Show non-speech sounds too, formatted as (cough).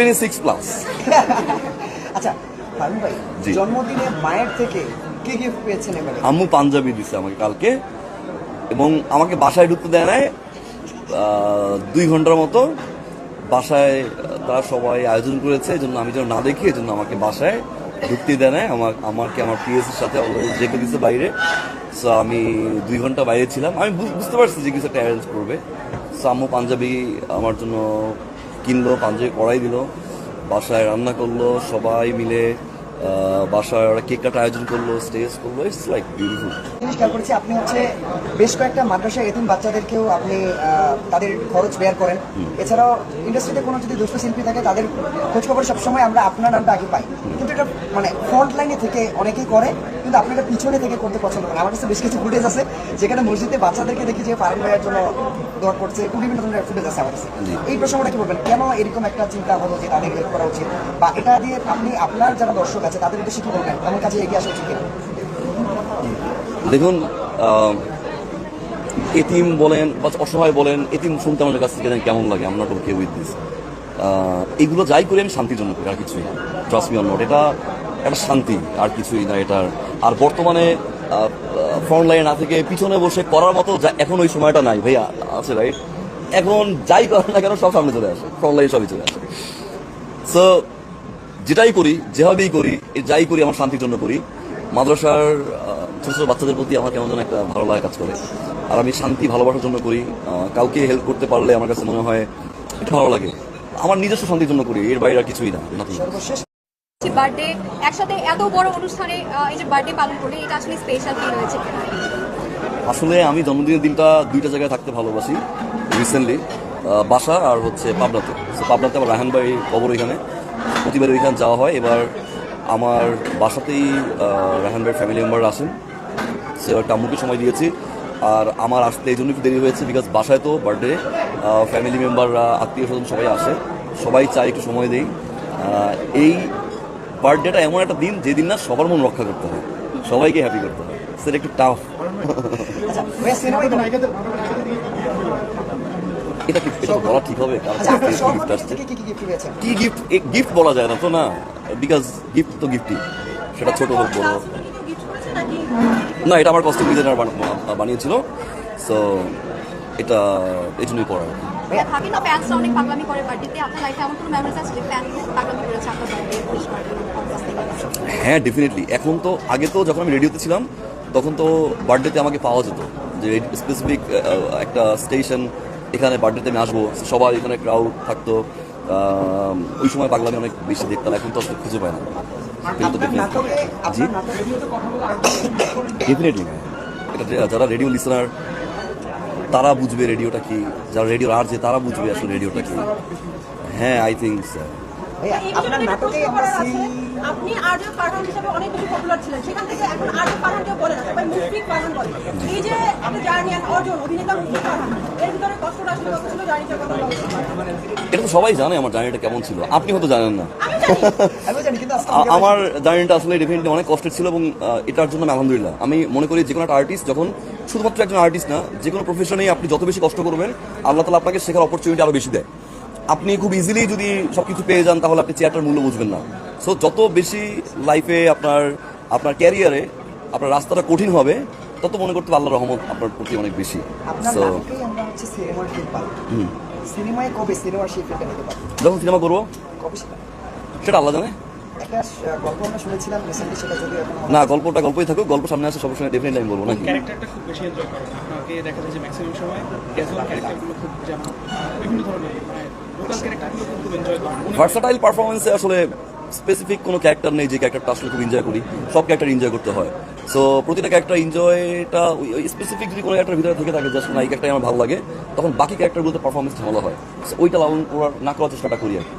Twenty six plus আচ্ছা ফারুন ভাই জন্মদিনে মায়ের থেকে কি গিফট পেয়েছেন এবারে? আম্মু পাঞ্জাবি দিছে আমাকে কালকে এবং আমাকে বাসায় ঢুকতে দেয় নাই দুই ঘণ্টার মতো বাসায় তারা সবাই আয়োজন করেছে এই জন্য আমি যেন না দেখি এই জন্য আমাকে বাসায় ঢুকতে দেয় নাই। আমার আমাকে আমার পিএসির সাথে রেখে দিচ্ছে বাইরে। সো আমি দুই ঘণ্টা বাইরে ছিলাম। আমি বুঝতে পারছি যে কিছু একটা অ্যারেঞ্জ করবে। সো আম্মু পাঞ্জাবি আমার জন্য কিনলো পাঞ্জাবি কড়াই দিল বাসায় রান্না করল সবাই মিলে বাসায় ওরা কেক কাটা আয়োজন করল স্টেজ করল ইটস লাইক বিউটিফুল জিনিস খেয়াল করেছি আপনি হচ্ছে বেশ কয়েকটা মাদ্রাসা এতিম বাচ্চাদেরকেও আপনি তাদের খরচ বেয়ার করেন। এছাড়াও ইন্ডাস্ট্রিতে কোনো যদি দুষ্ট শিল্পী থাকে তাদের খোঁজ খবর সবসময় আমরা আপনার নামটা আগে পাই। কিন্তু এটা মানে ফ্রন্ট লাইনে থেকে অনেকেই করে কিন্তু আপনি এটা পিছনে থেকে করতে পছন্দ করেন আমার কাছে বেশ কিছু ফুটেজ আছে যেখানে মসজিদে বাচ্চাদেরকে দেখি যে ফারুন ভাইয়ের জন্য দোয়া করছে এরকম বিভিন্ন ধরনের ফুটেজ আছে আমার কাছে। এই প্রসঙ্গটা কি বলবেন? কেন এরকম একটা চিন্তা হলো যে তাদের হেল্প করা উচিত? বা এটা দিয়ে আপনি আপনার যারা দর্শক আছে, তাদের এমন কাজে এগিয়ে আসা উচিত দেখুন এতিম বলেন বা অসহায় বলেন, এতিম শুনতে আমাদের কাছ থেকে কেমন লাগে আমরা তো কেউ উইথ দিস এইগুলো যাই করি আমি শান্তির জন্য করি, আর কিছুই ট্রাস্ট মি অন নট এটা একটা শান্তি, আর কিছুই না এটার। আর বর্তমানে ফ্রন্ট লাইনে না থেকে পিছনে বসে করার মতো যা- এখন ওই সময়টা নাই, ভাইয়া, আছে রাইট এখন যাই করেন না কেন সব সামনে চলে আসে ফ্রন্ট লাইনে সবই চলে আসে। সো যেটাই করি যেভাবেই করি যাই করি আমার শান্তির জন্য করি মাদ্রাসার ছোট ছোট বাচ্চাদের প্রতি আমার কেমন যেন একটা ভালো লাগা কাজ করে। আর আমি শান্তি ভালোবাসার জন্য করি কাউকে হেল্প করতে পারলে আমার কাছে মনে হয় এটা ভালো লাগে। আমার নিজস্ব শান্তির জন্য করি এর বাইরে আর কিছুই না nothing বার্থডে একসাথে এত বড় অনুষ্ঠানে এই যে বার্থডে পালন করলে এটা আসলে স্পেশাল ফিল হয়েছে আসলে আমি জন্মদিনের দিনটা দুইটা জায়গায় থাকতে ভালোবাসি রিসেন্টলি বাসা আর হচ্ছে পাবনাতে। পাবনাতে আমার রাহান ভাই কবর ওইখানে প্রতিবার ওইখানে যাওয়া হয়। এবার আমার বাসাতেই রাহান ভাইয়ের ফ্যামিলি মেম্বার আসেন সে এবার টাম্মুকে সময় দিয়েছি। আর আমার আসতে এই জন্য একটু দেরি হয়েছে বিকজ বাসায় তো বার্থডে ফ্যামিলি মেম্বাররা আত্মীয় স্বজন সবাই আসে। সবাই চায় একটু সময় দেই। এই বার্থডেটা এমন একটা দিন যেদিন না সবার মন রক্ষা করতে হয়। সবাইকে হ্যাপি করতে হয়। সেটা একটু টাফ আচ্ছা সিনেমায় এটা কি এটা বলা ঠিক হবে কার আচ্ছা আপনার কাছে সব গিফট আসছে। কি কি গিফট গিফট গিফট বলা যায় না তো না? বিকজ গিফট তো গিফটই সেটা ছোট হোক বড় না এটা আমার কস্টিউম ডিজাইনার বানিয়েছিল সো এটা এই জন্যই করে হ্যাঁ ডেফিনেটলি এখন তো আগে তো যখন আমি রেডিওতে ছিলাম তখন তো বার্থডেতে আমাকে পাওয়া যেত যে স্পেসিফিক একটা স্টেশন এখানে বার্থডেতে আমি আসব। সবাই এখানে ক্রাউড থাকতো। ওই সময় পাগলামি অনেক বেশি দেখতাম। এখন তো আসলে খুঁজে পায় না। জি? ডেফিনেটলি এটা যারা রেডিও লিসনার তারা বুঝবে রেডিওটা কি। যারা রেডিওর আর যে তারা বুঝবে আসলে রেডিওটা কি। হ্যাঁ আই থিঙ্ক ভাইয়া আপনার নাটকে আমরা আপনি ফারহান হিসেবে অনেক বেশি পপুলার ছিলেন। সেখান থেকে এখন ফারহান কেউ বলে না সবাই মুশফিক ফারহান বলে এই যে আপনি জার্নি আর অর্জন অভিনেতা মুশফিক ফারহান এর ভিতরে কষ্টটা আসলে কত ছিল জার্নিটার কথা এটা তো সবাই জানে আমার জার্নিটা কেমন ছিল। আপনি হয়তো জানেন না। আমি জানি। (laughs) আমি জানি কিন্তু আজকে আ- আমার জার্নিটা আসলে ডেফিনেটলি অনেক কষ্টের ছিল এবং এটার জন্য আমি আলহামদুলিল্লাহ আমি মনে করি যে কোনো একটা আর্টিস্ট যখন শুধুমাত্র একজন আর্টিস্ট না যে কোনো প্রফেশনেই আপনি যত বেশি কষ্ট করবেন আল্লাহ তালা আপনাকে শেখার অপরচুনিটি আরও বেশি দেয়। আপনি খুব ইজিলি যদি সব কিছু পেয়ে যান তাহলে আপনি চেয়ারটার মূল্য বুঝবেন না। সো যত বেশি লাইফে আপনার আপনার ক্যারিয়ারে আপনার রাস্তাটা কঠিন হবে তত মনে করতে হবে আল্লাহর রহমত আপনার প্রতি অনেক বেশি। সো সিনেমায় কবে সিনেমার যখন সিনেমা করব? সেটা? আল্লাহ জানে। একটা আহ, গল্প আমরা শুনেছিলাম রিসেন্টলি সেটা যদি এখন আমাদের- না গল্পটা গল্পই থাকুক গল্প সামনে আসে সব সময় ডেফিনেটলি আমি বলব নাকি? ক্যারেক্টারটা খুব বেশি এনজয় করে আপনাকে দেখা যায় যে ম্যাক্সিমাম সময় ক্যাজুয়াল ক্যারেক্টারগুলো খুব যেমন বিভিন্ন ধরনের ভার্সাটাইল পারফরমেন্সে আসলে স্পেসিফিক কোনো ক্যারেক্টার নেই যে ক্যারেক্টারটা আসলে খুব এনজয় করি। সব ক্যারেক্টার এনজয় করতে হয়। সো প্রতিটা ক্যারেক্টার এনজয়টা স্পেসিফিক যদি কোনো একটা ভিতরে থেকে থাকে জাস্ট না এই ক্যারেক্টার আমার ভালো লাগে, তখন বাকি ক্যারেক্টারগুলোতে পারফরমেন্স ভালো হয়। সো ওইটা লালন করার না করার চেষ্টাটা করি আর কি।